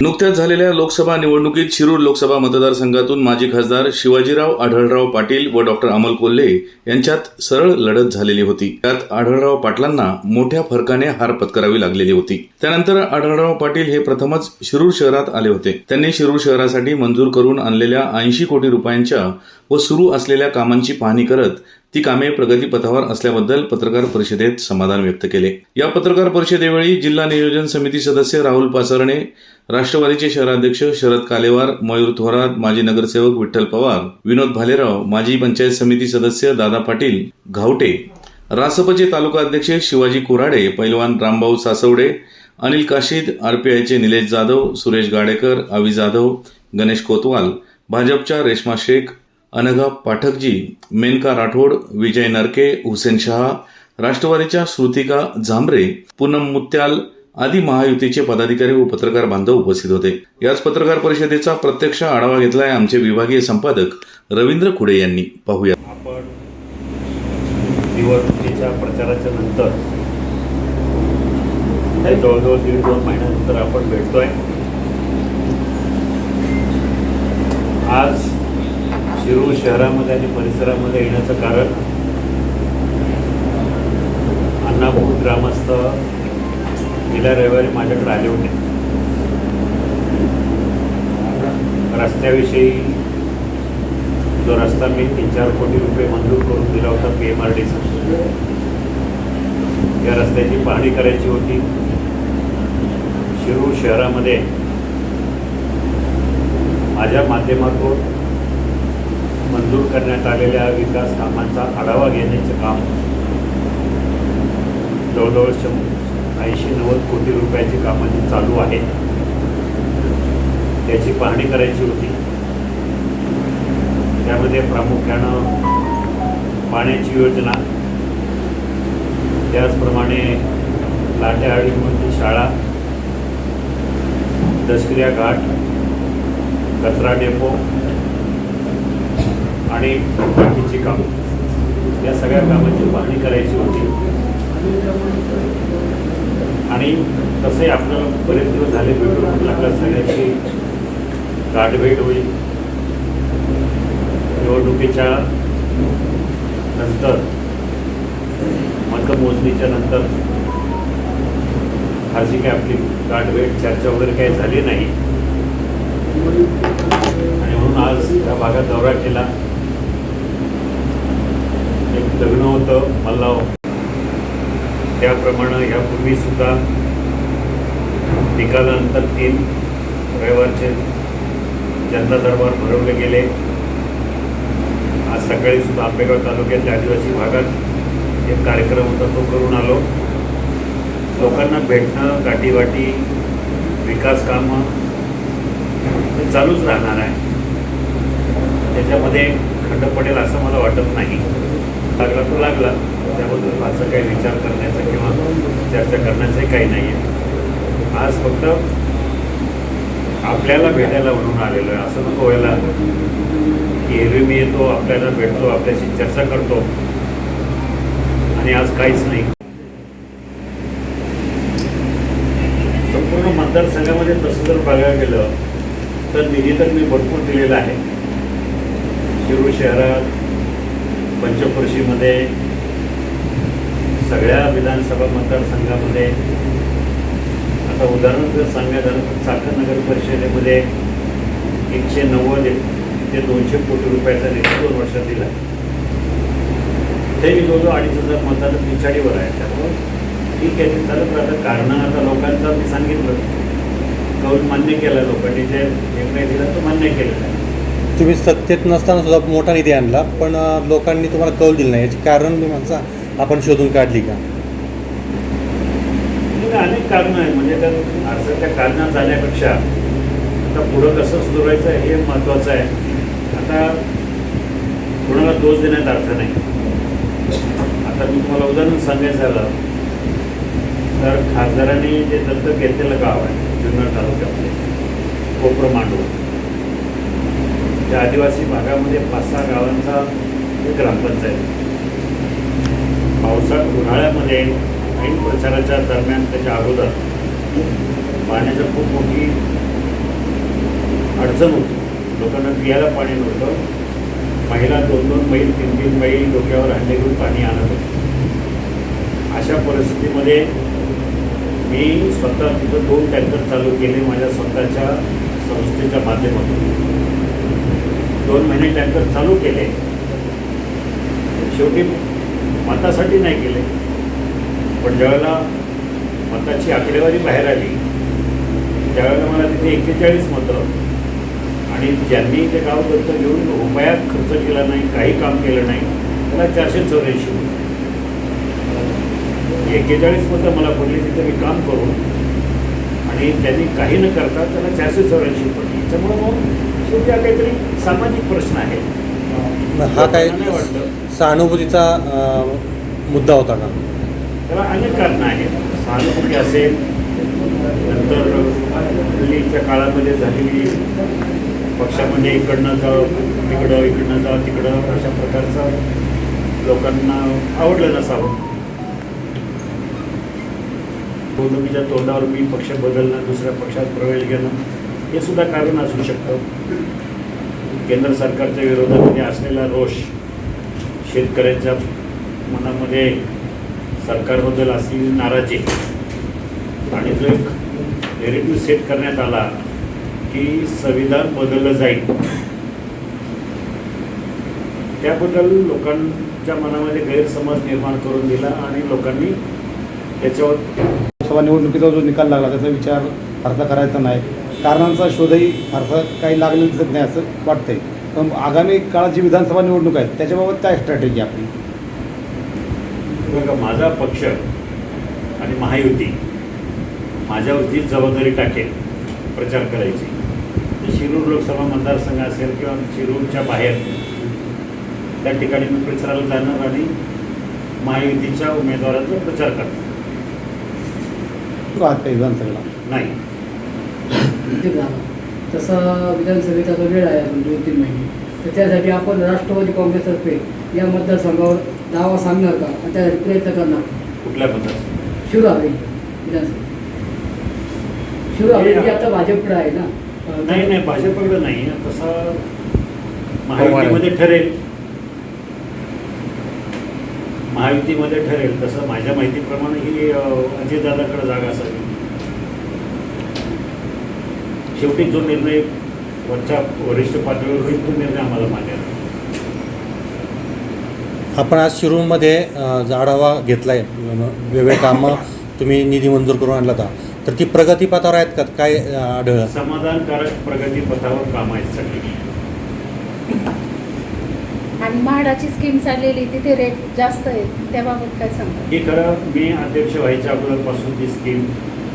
नुकत्याच झालेल्या लोकसभा निवडणुकीत शिरूर लोकसभा मतदारसंघातून माजी खासदार शिवाजीराव आढळराव पाटील व डॉक्टर अमल कोल्हे यांच्यात सरळ लढत झालेली होती. त्यात आढळराव पाटलांना मोठ्या फरकाने हार पत्करावी लागलेली होती. त्यानंतर आढळराव पाटील हे प्रथमच शिरूर शहरात आले होते. त्यांनी शिरूर शहरासाठी मंजूर करून आणलेल्या ऐंशी कोटी रुपयांच्या व सुरू असलेल्या कामांची पाहणी करत ती कामे प्रगतीपथावर असल्याबद्दल पत्रकार परिषदेत समाधान व्यक्त केले. या पत्रकार परिषदेवेळी जिल्हा नियोजन समिती सदस्य राहुल पासरणे राष्ट्रवादीचे शहराध्यक्ष शरद कालेवार मयूर थोरात माजी नगरसेवक विठ्ठल पवार विनोद भालेराव माजी पंचायत समिती सदस्य दादा पाटील घावटे रासपचे तालुका अध्यक्ष शिवाजी कुराडे पैलवान रामभाऊ सासवडे अनिल काशीद आरपीआयचे निलेश जाधव सुरेश गाडेकर आवी जाधव गणेश कोतवाल भाजपच्या रेश्मा शेख अनघा पाठकजी मेनका राठोड विजय नरके हुसेन शहा राष्ट्रवादीच्या श्रुतिका झांबरे पूनम मुत्याल आदी महायुतीचे पदाधिकारी व पत्रकार बांधव उपस्थित होते. याच पत्रकार परिषदेचा प्रत्यक्ष आढावा घेतलाय आमचे विभागीय संपादक रवींद्र खुडे यांनी. पाहूया. आपण निवडणुकीच्या प्रचाराच्या नंतर जवळजवळ दीड दोन महिन्यानंतर आपण भेटतोय. आज शिरूर शहरामध्ये आणि परिसरामध्ये येण्याचं कारण अण्णापूर ग्रामस्थ गेल्या रविवारी माझ्याकडे आले होते. रस्त्याविषयी जो रस्ता मी तीन चार कोटी रुपये मंजूर करून दिला होता पी एम आर डीचा या रस्त्याची पाहणी करायची होती. शिरूर शहरामध्ये माझ्या माध्यमातून मंजूर करण्यात आलेल्या विकास कामांचा आढावा घेण्याचं काम जवळजवळ शं ऐंशी नव्वद कोटी रुपयाची कामं जी चालू आहेत त्याची पाहणी करायची होती. त्यामध्ये प्रामुख्यानं पाण्याची योजना त्याचप्रमाणे लाटेआळीमध्ये शाळा दशक्रिया घाट कचरा डेपो आणि बाकीची कामं. या सगळ्या कामांची पाहणी करायची होती. आणि तसंही आपलं बरेच दिवस झाले भेटून. म्हटलं आपल्या सगळ्यांची गाठभेट होईल. निवडणुकीच्या नंतर मतमोजणीच्या नंतर फारशी काही आपली गाठभेट चर्चा वगैरे काही झाली नाही. आणि म्हणून आज या भागात दौरा केला. लग्न होतं मल्लाव त्याप्रमाणे ह्यापूर्वी सुद्धा निकालानंतर तीन रविवारचे जनता दरबार भरवले गेले. आज सकाळी सुद्धा आंबेगाव तालुक्यातल्या आदिवासी भागात एक कार्यक्रम होता तो करून आलो. लोकांना भेटणं गाठीवाटी विकास कामं हे चालूच राहणार आहे. त्याच्यामध्ये खंड पडेल असं मला वाटत नाही. लागला तो लागला. त्याबद्दल फारसा काही विचार करण्याचा किंवा चर्चा करण्याचंही काही नाही आहे. आज फक्त आपल्याला भेटायला म्हणून आलेलो आहे. असं नको व्हायला. की एरवी मी येतो आपल्याला भेटतो आपल्याशी चर्चा करतो. आणि आज काहीच नाही. संपूर्ण मतदारसंघामध्ये तसं जर बघायला गेलं तर निधी तर मी भरपूर दिलेला आहे. शिरूर शहरात पंचकृषीमध्ये सगळ्या विधानसभा मतदारसंघामध्ये आता उदाहरण जर सांगायचं झालं तर चाकण नगर परिषदेमध्ये एकशे नव्वद ते दोनशे कोटी रुपयाचा निधी दोन वर्षात दिला. ते मी जवळजवळ अडीच हजार मतदार पिछाडीवर आहे. त्यामुळं ठीक आहे ते चालत राहतं. कारणं आता लोकांचं मी सांगितलं कौल मान्य केला लोकांनी जे निर्णय दिला तो मान्य केलेला आहे. तुम्ही सत्तेत नसताना सुद्धा मोठा निधी आणला पण लोकांनी तुम्हाला कौल दिलं नाही. याची कारण तुम्ही म्हणसा आपण शोधून काढली का? म्हणजे अनेक कारणं आहेत. म्हणजे त्या असं त्या कारणात जाण्यापेक्षा आता पुढं कसं सुधारायचं हे महत्त्वाचं आहे. आता कोणाला दोष देण्यात अर्थ नाही. आता मी तुम्हाला उदाहरण सांगायचं झालं तर खासदारांनी जे दत्तक घेतलेलं गाव आहे जुन्नर तालुक्यामध्ये कोपर मांडू त्या आदिवासी भागामध्ये पाच सहा गावांचा एक ग्रामपंचायत. पावसात उन्हाळ्यामध्ये ऐन प्रचाराच्या दरम्यान त्याच्या अगोदर पाण्याचं खूप मोठी अडचण होती. लोकांना पियाला पाणी नव्हतं. महिला दोन दोन मैल तीन तीन मैल डोक्यावर हंडे घेऊन पाणी आणत होते. अशा परिस्थितीमध्ये मी स्वतः तिथं दोन टँकर चालू केले माझ्या स्वतःच्या संस्थेच्या माध्यमातून. दोन महिने टँकर चालू केले. शेवटी मतासाठी नाही केले. पण ज्यावेळेला मताची आकडेवारी बाहेर आली त्यावेळेला मला तिथे एक्केचाळीस मतं आणि ज्यांनी ते गाव दत्त घेऊन रुपयात खर्च केला नाही काही काम केलं नाही त्याला चारशे चौऱ्याऐंशी एक्केचाळीस मतं मला पडली तिथे मी काम करून आणि त्यांनी काही न करता त्याला चारशे चौऱ्याऐंशी पडली त्यामुळं मग हा काहीतरी सामाजिक प्रश्न आहे. हा काय सहानुभूतीचा मुद्दा होता का? त्याला अनेक कारणं आहेत. सहानुभूती असेल नंतर हल्लीच्या काळामध्ये झालेली पक्षामध्ये इकडनं जाऊ तिकडं इकडनं जाऊ तिकडं अशा प्रकारचं लोकांना आवडलं नसावं. निवडणुकीच्या तोंडावर मी पक्ष बदलणं दुसऱ्या पक्षात प्रवेश घेणं हे सुद्धा कारण असू शकतं. केंद्र सरकारच्या विरोधामध्ये म्हणजे असलेला रोष शेतकऱ्यांच्या मनामध्ये सरकारबद्दल असलेली नाराजी आणि जो एक नेरेटिव्ह सेट करण्यात आला की संविधान बदललं जाईल. त्याबद्दल लोकांच्या मनामध्ये गैरसमज निर्माण करून दिला आणि लोकांनी त्याच्यावर लोकसभा निवडणुकीचा जो निकाल लागला त्याचा विचार अर्थ करायचा नाही. कारणांचा शोधही फारसा काही लागलेला दिसत नाही असं वाटतंय. पण आगामी काळात जी विधानसभा निवडणूक आहे त्याच्याबाबत काय स्ट्रॅटेजी आपली? बघा माझा पक्ष आणि महायुती माझ्यावरती जबाबदारी टाकेल प्रचार करायची. तर शिरूर लोकसभा मतदारसंघ असेल किंवा शिरूरच्या बाहेर त्या ठिकाणी मी प्रचाराला जाणार आणि महायुतीच्या उमेदवाराचा प्रचार करणार. काही विधानसभेला. नाही. ते तसा विधानसभेचा जो वेळ आहे अजून दोन तीन महिने तर त्यासाठी आपण राष्ट्रवादी काँग्रेसतर्फे या मतदारसंघावर दावा सांगणार का? आणि त्यासाठी प्रयत्न करणार का? कुठल्या शिरू हवेली विधानसभा. शिरू हवेली आता भाजपकडे आहे ना? नाही नाही भाजपकडे नाही. तसा महायुतीमध्ये ठरेल. महायुतीमध्ये ठरेल. तसं माझ्या माहितीप्रमाणे ही अं, अजितदादाकडे जागा असावी. शेवटी जो निर्णय वरच्या वरिष्ठ पातळीवर होईल तो निर्णय आम्हाला मान्य आहे. आपण आज शिरूरमध्ये आढावा घेतला आहे वेगवेगळे कामं तुम्ही निधी मंजूर करून आणला होता तर ती प्रगतीपथावर आहेत का? काय अं, आढळलं समाधानकारक प्रगती पथावर काम आहेत सगळी. आणि म्हाडाची स्कीम चाललेली तिथे रेट जास्त आहेत. त्याबाबत काय सांगा ही खरं मी अध्यक्ष व्हायच्या अगोदरपासून ती स्कीम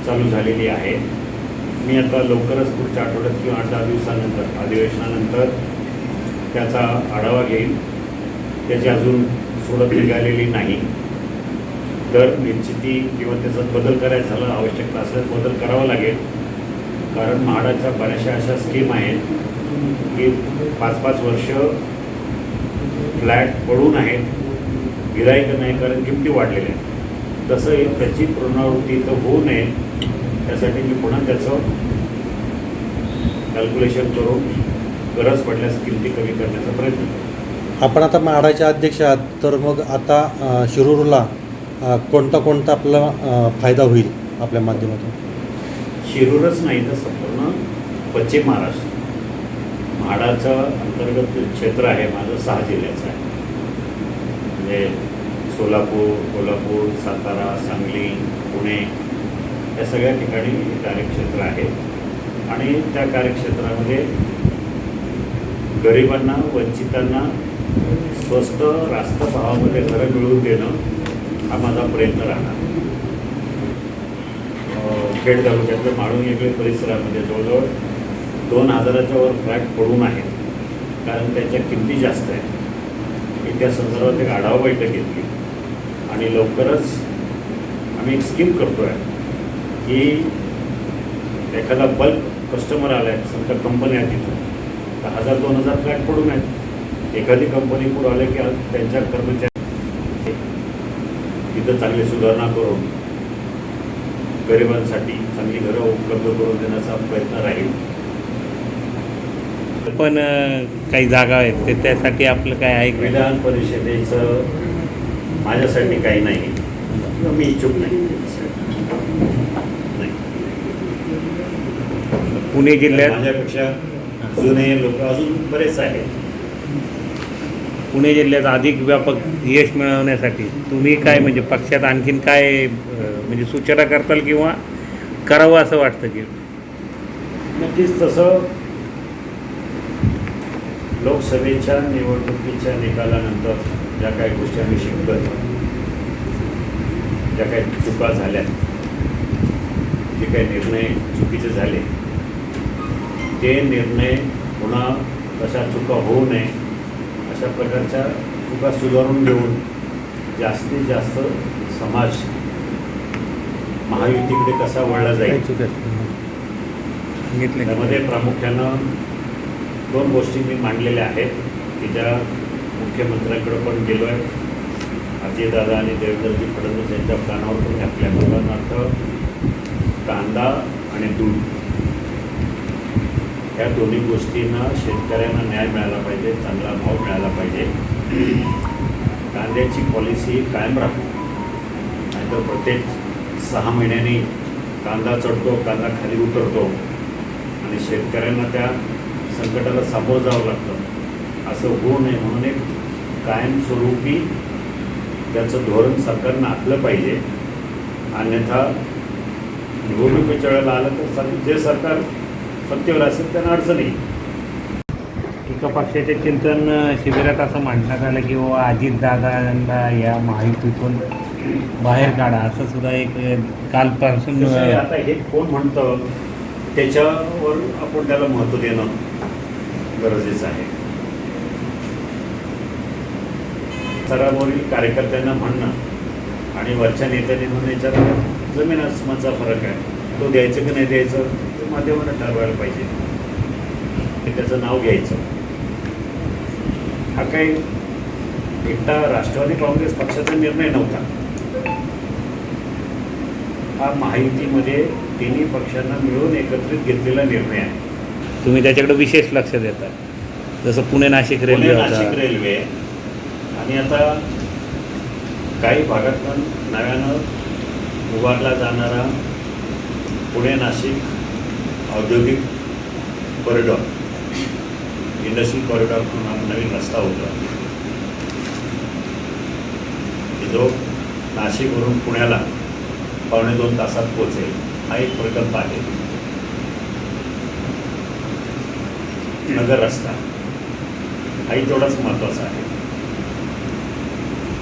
चालू झालेली आहे. मी आता लवकरच पुढच्या आठवड्यात किंवा आठ दहा दिवसानंतर अधिवेशनानंतर त्याचा आढावा घेईन. त्याची अजून सोडत निघालेली नाही. दर निश्चिती किंवा त्याचा बदल करायचा झाला आवश्यकता असल्यास बदल करावा लागेल. कारण म्हाडाच्या बऱ्याचशा अशा स्कीम आहेत की पाच पाच वर्ष फ्लॅट पडून आहेत. गिराईक नाही कारण किमती वाढलेल्या आहेत. तसं त्याची पुनरावृत्ती तर होऊ नये. त्यासाठी मी पुन्हा त्याचं कॅल्क्युलेशन करून गरज पडल्यास किमती कमी करण्याचा प्रयत्न करू आपण आता म्हाडाचे अध्यक्ष आहात तर मग आता शिरूरला कोणता कोणता आपला फायदा होईल आपल्या माध्यमातून? शिरूरच नाही तर संपूर्ण पश्चिम महाराष्ट्र. म्हाडाचं अंतर्गत क्षेत्र आहे माझं सहा जिल्ह्याचं आहे. म्हणजे सोलापूर कोल्हापूर सातारा सांगली पुणे या सगळ्या ठिकाणी कार्यक्षेत्र आहे. आणि त्या कार्यक्षेत्रामध्ये गरिबांना वंचितांना स्वस्त रास्त भावामध्ये घरं मिळवून देणं हा माझा प्रयत्न राहणार. खेड तालुक्यातलं माळून वेगळे परिसरामध्ये जवळजवळ दोन हजाराच्या वर फ्लॅट पडून आहेत. कारण त्याच्या किमती जास्त आहेत. मी त्या संदर्भात एक आढावा बैठक घेतली. आणि लवकरच आम्ही एक स्कीम करतो आहे की एखादा बल्क कस्टमर आला आहे समजा कंपनी आहे तिथं तर हजार दोन हजार फ्लॅट पडून आहेत एखादी कंपनी पुढे आले की त्यांच्या कर्मचारी तिथं चांगली सुधारणा करून गरिबांसाठी चांगली घरं उपलब्ध करून देण्याचा प्रयत्न राहील पण काही जागा आहेत ते त्यासाठी आपलं काय आहे? विधान परिषदेचं माझ्यासाठी काही नाही मी इच्छुक नाही नाही. पुणे जिल्ह्यात. माझ्यापेक्षा जुने लोक अजून बरेच आहेत. पुणे जिल्ह्यात अधिक व्यापक यश मिळवण्यासाठी तुम्ही काय म्हणजे पक्षात आणखीन काय म्हणजे सूचना करताल किंवा करावं असं वाटतं की? नक्कीच तसं लोकसभेच्या निवडणुकीच्या निकालानंतर ज्या काही गोष्टी आम्ही शिकलो ज्या काही चुका झाल्या जे काही निर्णय चुकीचे झाले ते निर्णय पुन्हा तशा चुका होऊ नये अशा प्रकारच्या चुका सुधारून घेऊन जास्तीत जास्त समाज महायुतीकडे कसा वळला जाईल? सांगितलं. त्यामध्ये प्रामुख्यानं दोन गोष्टी मी मांडलेल्या आहेत की ज्या मुख्यमंत्र्यांकडे पण गेलो आहे अजयदादा आणि देवेंद्रजी फडणवीस यांच्या कानावर पण घातल्या. उदाहरणार्थ कांदा आणि दूध. या दोन्ही गोष्टींना शेतकऱ्यांना न्याय मिळाला पाहिजे चांगला भाव मिळाला पाहिजे. कांद्याची पॉलिसी कायम राखू. नाहीतर प्रत्येक सहा महिन्यांनी कांदा चढतो कांदा खाली उतरतो. आणि शेतकऱ्यांना त्या संकटाला सामोरं जावं लागतं. असं होऊ नये म्हणून एक कायमस्वरूपी त्याचं धोरण सरकारनं आखलं पाहिजे. अन्यथा निवडणुकीच्या वेळेला आलं तर जे सरकार सत्तेवर असेल त्यांना अडचण येईल एका पक्षाचे चिंतन शिबिरात असं म्हणण्यात आलं की बाबा अजितदादांना या महायुतीतून बाहेर काढा. असं सुद्धा एक कालपासून आता हे कोण म्हणतं त्याच्यावर आपण त्याला महत्त्व देणं गरजेचं आहे. स्तरावरील कार्यकर्त्यांना म्हणणं आणि वरच्या नेत्यांनी म्हणण्याच्या जमीन आसमानचा फरक आहे. तो द्यायचं की नाही द्यायचं? माध्यमानं ठरवायला पाहिजे. त्याचं नाव घ्यायचं. हा काही एकटा राष्ट्रवादी काँग्रेस पक्षाचा निर्णय नव्हता. हा महायुतीमध्ये तिन्ही पक्षांना मिळून एकत्रित घेतलेला निर्णय आहे. तुम्ही त्याच्याकडे विशेष लक्ष देता. जसं पुणे नाशिक पुणे रेल्वे नाशिक रेल्वे. आणि आता काही भागातून नव्यानं उभारला जाणारा पुणे नाशिक औद्योगिक कॉरिडॉर इंडस्ट्रियल कॉरिडॉर म्हणून नवीन रस्ता होता की जो नाशिकवरून पुण्याला पावणे दोन तासात पोचेल हा एक प्रकल्प आहे. नगर रस्ता. हाही तेवढाच महत्त्वाचा आहे.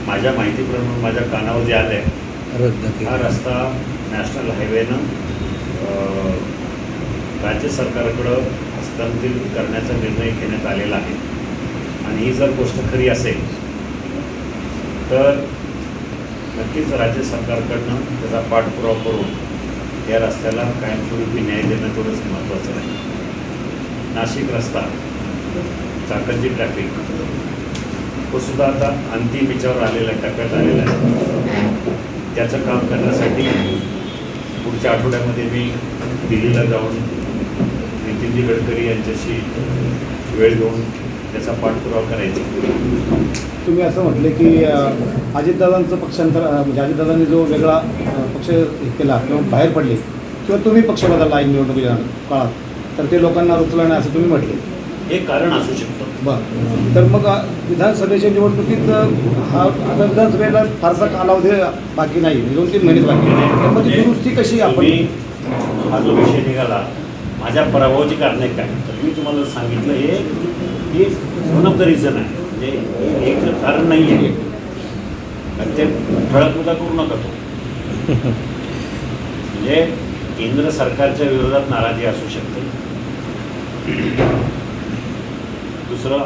माझ्या माहितीप्रमाणे माझ्या कानावर जे आलं आहे हा रस्ता नॅशनल हायवेनं राज्य सरकारकडं हस्तांतरित करण्याचा निर्णय घेण्यात आलेला आहे. आणि ही जर गोष्ट खरी असेल तर नक्कीच राज्य सरकारकडनं त्याचा पाठपुरावा करून या रस्त्याला कायमस्वरूपी न्याय देणं थोडंच महत्त्वाचं आहे. नाशिक रस्ता चाकणची ट्रॅफिक तो सुद्धा आता अंतिम याच्यावर आलेला आहे टप्प्यात आलेला आहे. त्याचं काम करण्यासाठी पुढच्या आठवड्यामध्ये मी दिल्लीला जाऊन नितीनजी गडकरी यांच्याशी वेळ घेऊन त्याचा पाठपुरावा करायचा. तुम्ही असं म्हटले की अजितदादांचं पक्षांतर म्हणजे अजितदादांनी जो वेगळा पक्ष हे केला किंवा बाहेर पडले किंवा तुम्ही पक्ष बदलला आहे निवडणुकीच्या काळात तर ते लोकांना रुचलं नाही असं तुम्ही म्हटले. हे कारण असू शकतं. बरं. तर मग विधानसभेच्या निवडणुकीत हा आता विधानसभेला फारसा कालावधी बाकी नाही दोन तीन महिनेच बाकी. तर मग दुरुस्ती कशी आपण हा जो विषय निघाला माझ्या पराभवाची कारणे काय तर मी तुम्हाला सांगितलं हे की वन ऑफ द रिझन आहे. म्हणजे एक कारण नाही आहे आणि ते ठळक मुद्दा करू नका तो. म्हणजे केंद्र सरकारच्या विरोधात नाराजी असू शकते. दुसरं